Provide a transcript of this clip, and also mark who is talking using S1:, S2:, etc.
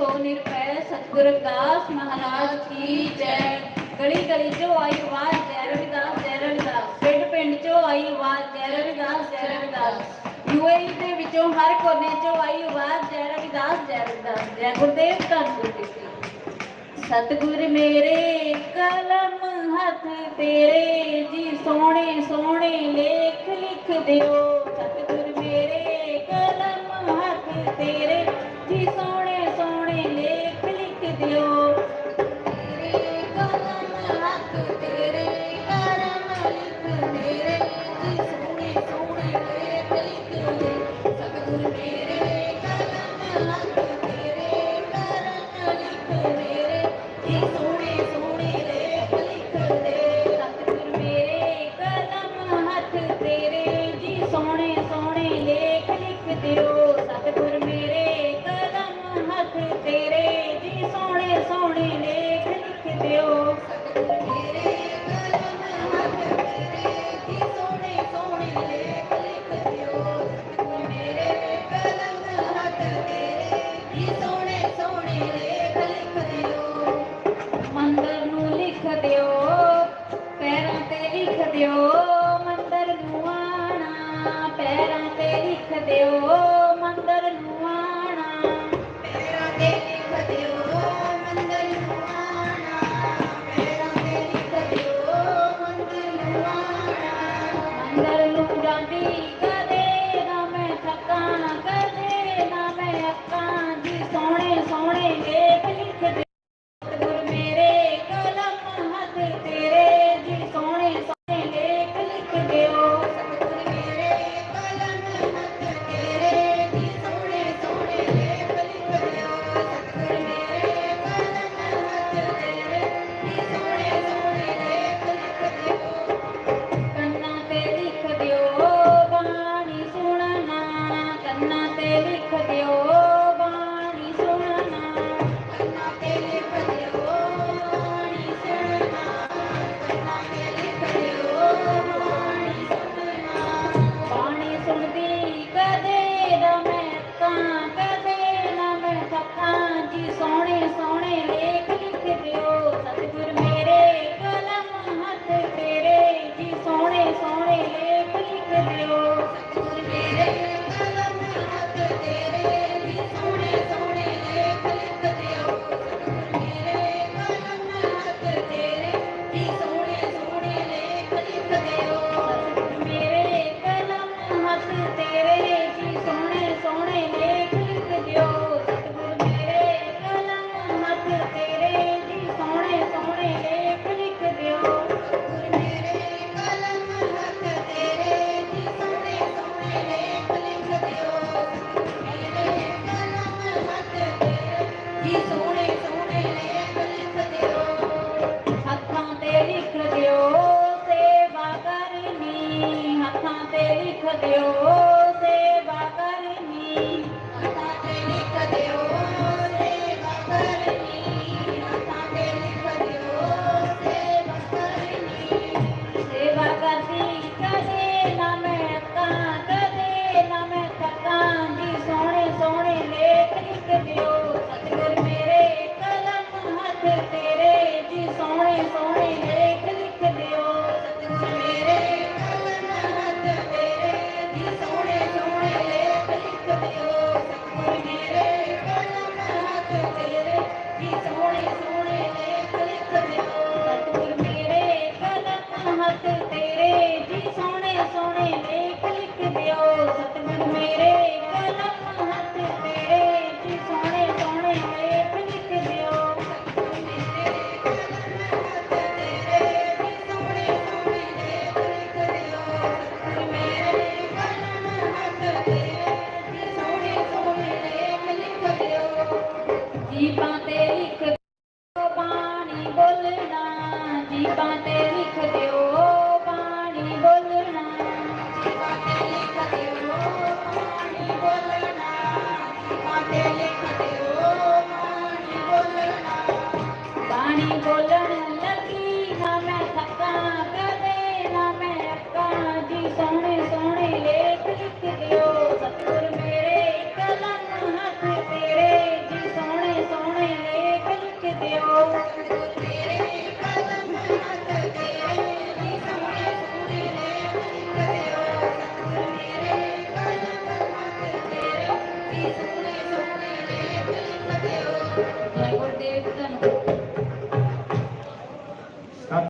S1: सौ निरपय सतगुरुदास महाराज की जय गली गली चो आई आवाज़ जय रविदास जय रविदास पिंड पिंड चो आई आवाज़ जय रविदास जय रविदास यूएई ਦੇ ਵਿੱਚੋਂ ਹਰ ਕੋਨੇ ਚੋਂ ਆਈ ਆਵਾਜ਼ ਜੈ ਰਵਿਦਾਸ ਜੈ ਰਵਿਦਾਸ ਜੈ ਗੁਰਦੇਵ ਧੰਨ ਗੁਰਦੇਵ ਸਤਗੁਰ ਮੇਰੇ ਕਲਮ ਹੱਥ ਤੇਰੇ ਜੀ ਸੋਹਣੇ ਸੋਹਣੇ ਲੇਖ ਲਿਖ ਦਿਓ ਸਤਗੁਰ ਮੇਰੇ Amen. ਤੇਰੇ ਜੀ ਸੋਹਣੇ ਸੋਹਣੇ ਲੇਖ ਲਿਖ ਦਿਓ। ਮੰਦਰ ਨੂੰ ਲਿਖ ਦਿਓ, ਪੈਰਾਂ ਤੇ ਲਿਖ ਦਿਓ, ਮੰਦਰ ਨੂੰ ਆਣਾ, ਪੈਰਾਂ ਤੇ ਲਿਖ ਦਿਓ, ਮੰਦਰ ਨੂੰ ਆਣਾ।
S2: teu জীবাতে Thank you.